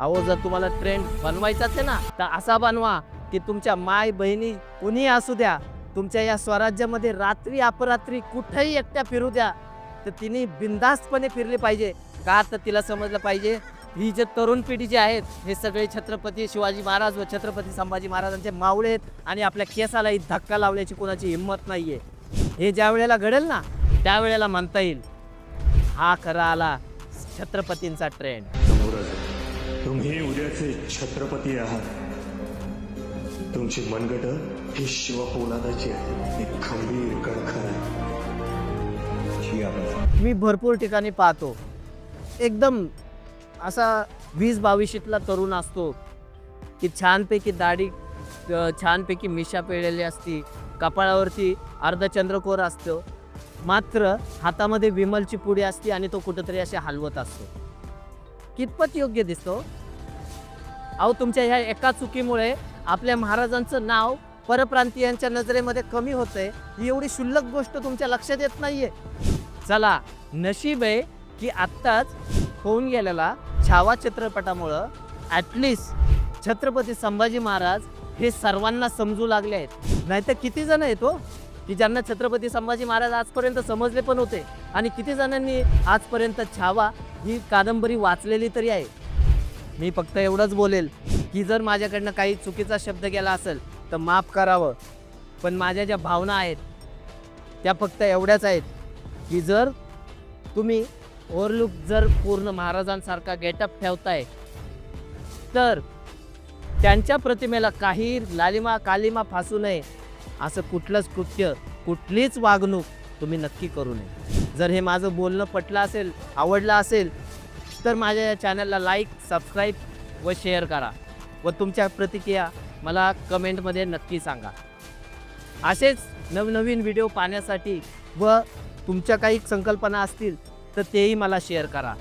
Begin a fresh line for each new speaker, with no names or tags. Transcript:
अहो जर तुम्हाला ट्रेंड बनवायचाच आहे ना तर असा बनवा की तुमच्या माय बहिणी कुणी असू द्या तुमच्या या स्वराज्यामध्ये रात्री अपरात्री कुठेही एकट्या फिरू द्या तर तिने बिंदास्तपणे फिरली पाहिजे. का तर तिला समजलं पाहिजे ही जे तरुण पिढी जी आहेत हे सगळे छत्रपती शिवाजी महाराज व छत्रपती संभाजी महाराजांचे मावळे आहेत आणि आपल्या केसालाही धक्का लावण्याची कोणाची हिंमत नाही आहे हे ज्या वेळेला घडेल ना त्यावेळेला म्हणता येईल हा खरा आला छत्रपतींचा ट्रेंड
तुम्ही उद्याचे छत्रपती आहात. तुमची मनगट ही शिवपोलादाची आहे. खंबीर कणखर आहे.
मी भरपूर ठिकाणी पाहतो. एकदम असा वीस बावीशीतला तरुण असतो की छानपैकी दाढी छानपैकी मिशा पेळलेली असती कपाळावरती अर्धचंद्रकोर असतो. मात्र हातामध्ये विमलची पुडी असते आणि तो कुठंतरी असे हलवत असतो. कितपत योग्य दिसतो? अहो तुमच्या ह्या एका चुकीमुळे आपल्या महाराजांचं नाव परप्रांतीयांच्या नजरेमध्ये कमी होतंय. ही एवढी शुल्लक गोष्ट तुमच्या लक्षात येत नाहीये. चला नशीब आहे की आत्ताच होऊन गेलेला छावा चित्रपटामुळं ॲटलिस्ट छत्रपती संभाजी महाराज हे सर्वांना समजू लागले आहेत. नाहीतर किती जण आहेत हो? की ज्यांना छत्रपती संभाजी महाराज आजपर्यंत समजले पण होते आणि किती जणांनी आजपर्यंत छावा ही कादंबरी वाचलेली तरी आहे. मी फक्त एवढंच बोलेल की जर माझ्याकडनं काही चुकीचा शब्द गेला असेल तर माफ करावं. पण माझ्या ज्या भावना आहेत त्या फक्त एवढ्याच आहेत की जर तुम्ही ओव्हरलुक जर पूर्ण महाराजांसारखा गेटअप ठेवताय तर त्यांच्या प्रतिमेला काही लालिमा कालिमा फासू नये. असं कुठलंच कृत्य कुठलीच वागणूक तुम्ही नक्की करू नये. जर हे माझं बोलणं पटलं असेल आवडलं असेल तर माझ्या या चॅनलला लाईक सबस्क्राईब व शेअर करा व तुमच्या प्रतिक्रिया मला कमेंटमध्ये नक्की सांगा. असेच नवनवीन व्हिडिओ पाहण्यासाठी व तुमच्या काही संकल्पना असतील तर तेही मला शेअर करा.